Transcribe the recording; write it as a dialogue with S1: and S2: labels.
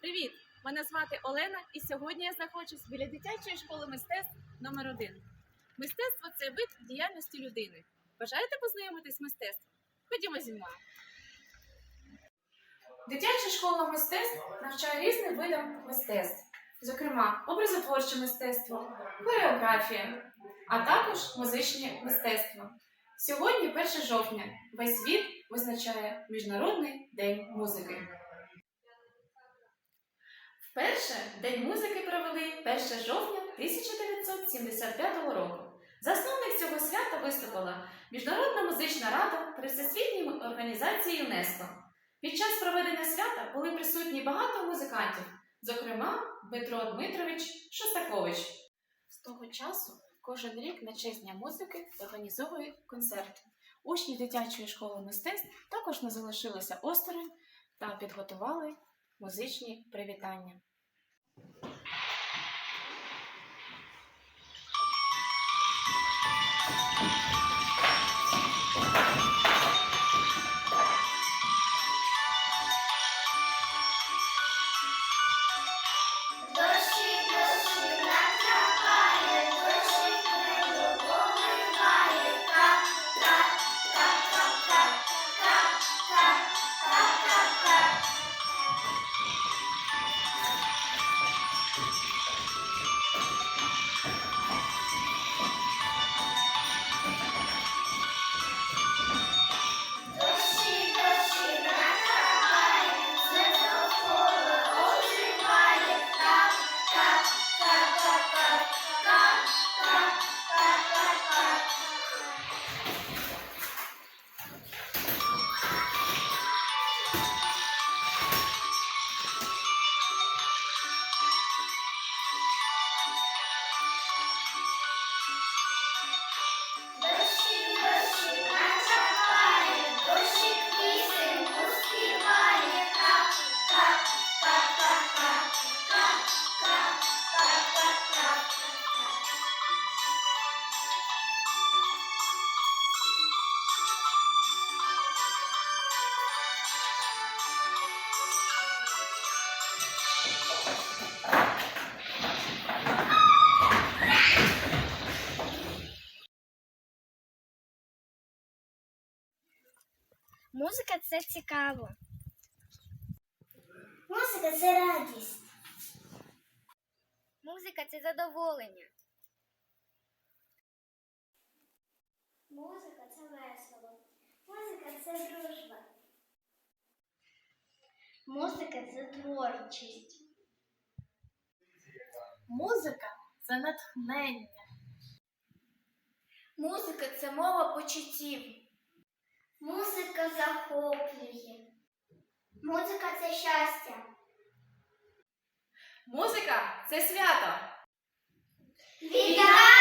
S1: Привіт! Мене звати Олена, і сьогодні я знаходжусь біля дитячої школи мистецтв номер 1 Мистецтво це вид діяльності людини. Бажаєте познайомитись з мистецтвом? Ходімо зі мною. Дитяча школа мистецтв навчає різним видам мистецтв, зокрема, образотворче мистецтво, хореографія, а також музичне мистецтво. Сьогодні, 1 жовтня, весь світ визначає Міжнародний день музики. Вперше День музики провели 1 жовтня 1975 року. Засновник цього свята виступила Міжнародна музична рада при Всесвітній організації ЮНЕСКО. Під час проведення свята були присутні багато музикантів, зокрема Дмитро Дмитрович Шостакович. З того часу кожен рік на честь Дня музики організовують концерти. Учні дитячої школи мистецтв також не залишилися осторонь та підготували музичні привітання.
S2: Музика це цікаво.
S3: Музика це радість.
S2: Музика це задоволення.
S3: Музика це весело. Музика це дружба. Музика це творчість.
S1: Музика це натхнення.
S3: Музика це мова почуттів. Музика захоплює. Музика це щастя.
S1: Музика це свято.
S3: Вітаю!